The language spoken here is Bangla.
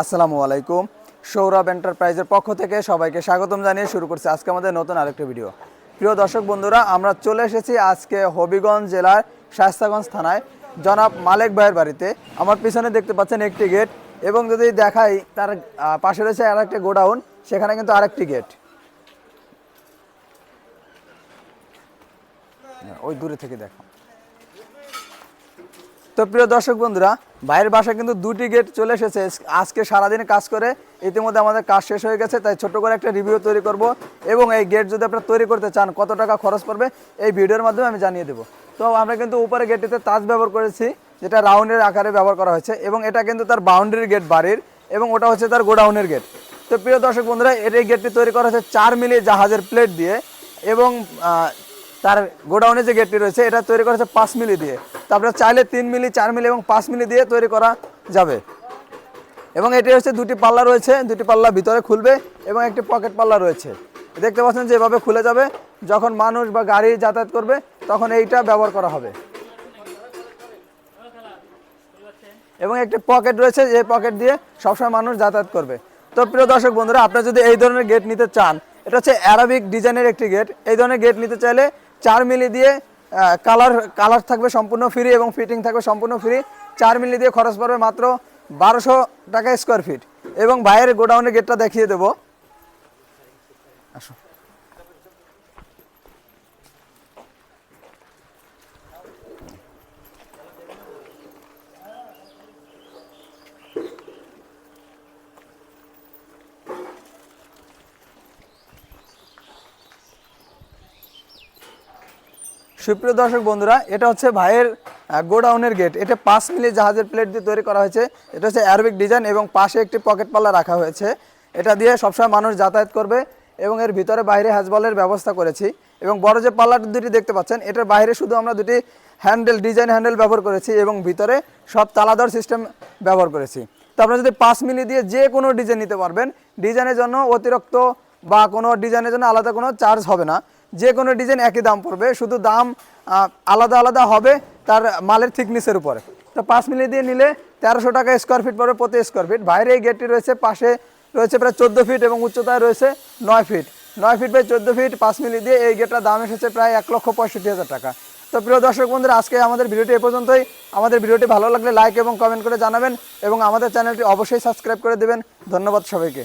আসসালামু আলাইকুম। সৌরভ এন্টারপ্রাইজের পক্ষ থেকে সবাইকে স্বাগতম জানিয়ে শুরু করছি আজকে আমাদের নতুন আরেকটি ভিডিও। প্রিয় দর্শক বন্ধুরা, আমরা চলে এসেছি আজকে হবিগঞ্জ জেলার শাস্তাগঞ্জ থানায়। জনাব মালেক ভাইয়ের বাড়িতে। আমার পিছনে দেখতে পাচ্ছেন একটি গেট এবং যদি দেখাই, তার পাশে রয়েছে আরেকটি গোডাউন, সেখানে কিন্তু আরেকটি গেট। ওই দূরে থেকে দেখা। তো প্রিয় দর্শক বন্ধুরা, বাইরের বাসা কিন্তু দুটি গেট চলে এসেছে। আজকে সারাদিন কাজ করে ইতিমধ্যে আমাদের কাজ শেষ হয়ে গেছে, তাই ছোট করে একটা রিভিউ তৈরি করব এবং এই গেট যদি আপনারা তৈরি করতে চান, কত টাকা খরচ পড়বে এই ভিডিওর মাধ্যমে আমি জানিয়ে দেবো। তো আমরা কিন্তু উপরে গেটটিতে তাজ ব্যবহার করেছি, যেটা রাউন্ডের আকারে ব্যবহার করা হয়েছে এবং এটা কিন্তু তার বাউন্ডারি গেট বাড়ির এবং ওটা হচ্ছে তার গোডাউনের গেট তো প্রিয় দর্শক বন্ধুরা এর এই গেটটি তৈরি করা হয়েছে চার মিলি জাহাজের প্লেট দিয়ে এবং তার গোডাউনে যে গেটটি রয়েছে, এটা তৈরি করা হচ্ছে পাঁচ মিলি দিয়ে। তারপরে চাইলে তিন মিলি, চার মিলি এবং পাঁচ মিলি দিয়ে তৈরি করা যাবে। এবং এটি হচ্ছে দুটি পাল্লা রয়েছে, দুটি পাল্লা ভিতরে খুলবে এবং একটি পকেট পাল্লা রয়েছে। দেখতে পাচ্ছেন যে এভাবে খুলে যাবে, যখন মানুষ বা গাড়ি যাতায়াত করবে, তখন এইটা ব্যবহার করা হবে। এবং একটি পকেট রয়েছে, যে পকেট দিয়ে সবসময় মানুষ যাতায়াত করবে। তো প্রিয় দর্শক বন্ধুরা, আপনারা যদি এই ধরনের গেট নিতে চান, এটা হচ্ছে অ্যারাবিক ডিজাইনের একটি গেট এই ধরনের গেট নিতে চাইলে চার মিলি দিয়ে কালার কালার থাকবে সম্পূর্ণ ফ্রি এবং ফিটিং থাকবে সম্পূর্ণ ফ্রি চার মিলি দিয়ে খরচ পড়বে মাত্র বারোশো টাকা স্কোয়ার ফিট এবং বাইরের গোডাউনের গেটটা দেখিয়ে দেবো। আসো। সুপ্রিয় দর্শক বন্ধুরা, এটা হচ্ছে ভাইয়ের গোডাউনের গেট এটা পাঁচ মিলি জাহাজের প্লেট দিয়ে তৈরি করা হয়েছে। এটা হচ্ছে অ্যারবিক ডিজাইন এবং পাশে একটি পকেট পাল্লা রাখা হয়েছে। এটা দিয়ে সবসময় মানুষ যাতায়াত করবে এবং এর ভিতরে বাইরে হ্যাজবলের ব্যবস্থা করেছি। এবং বড় যে পাল্লাটা দুটি দেখতে পাচ্ছেন, এটার বাইরে শুধু আমরা দুটি হ্যান্ডেল ডিজাইন হ্যান্ডেল ব্যবহার করেছি এবং ভিতরে সব তালাদার সিস্টেম ব্যবহার করেছি। তো আপনারা যদি পাঁচ মিলি দিয়ে যে কোনো ডিজাইন নিতে পারবেন ডিজাইনের জন্য অতিরিক্ত বা কোনো ডিজাইনের জন্য আলাদা কোনো চার্জ হবে না। যে কোনো ডিজাইন একই দাম পড়বে, শুধু দাম আলাদা আলাদা হবে তার মালের থিকনেসের উপরে। তো পাঁচ মিলি দিয়ে নিলে তেরোশো টাকা স্কোয়ার ফিট পড়বে প্রতি স্কোয়ার ফিট বাইরে এই গেটটি রয়েছে, পাশে রয়েছে প্রায় চোদ্দ ফিট এবং উচ্চতায় রয়েছে নয় ফিট নয় ফিট বাই চোদ্দ ফিট পাঁচ মিলি দিয়ে এই গেটটার দাম এসেছে প্রায় এক লক্ষ পঁয়ষট্টি হাজার টাকা। তো প্রিয় দর্শক বন্ধুরা, আজকে আমাদের ভিডিওটি এ পর্যন্তই। আমাদের ভিডিওটি ভালো লাগলে লাইক এবং কমেন্ট করে জানাবেন এবং আমাদের চ্যানেলটি অবশ্যই সাবস্ক্রাইব করে দেবেন। ধন্যবাদ সবাইকে।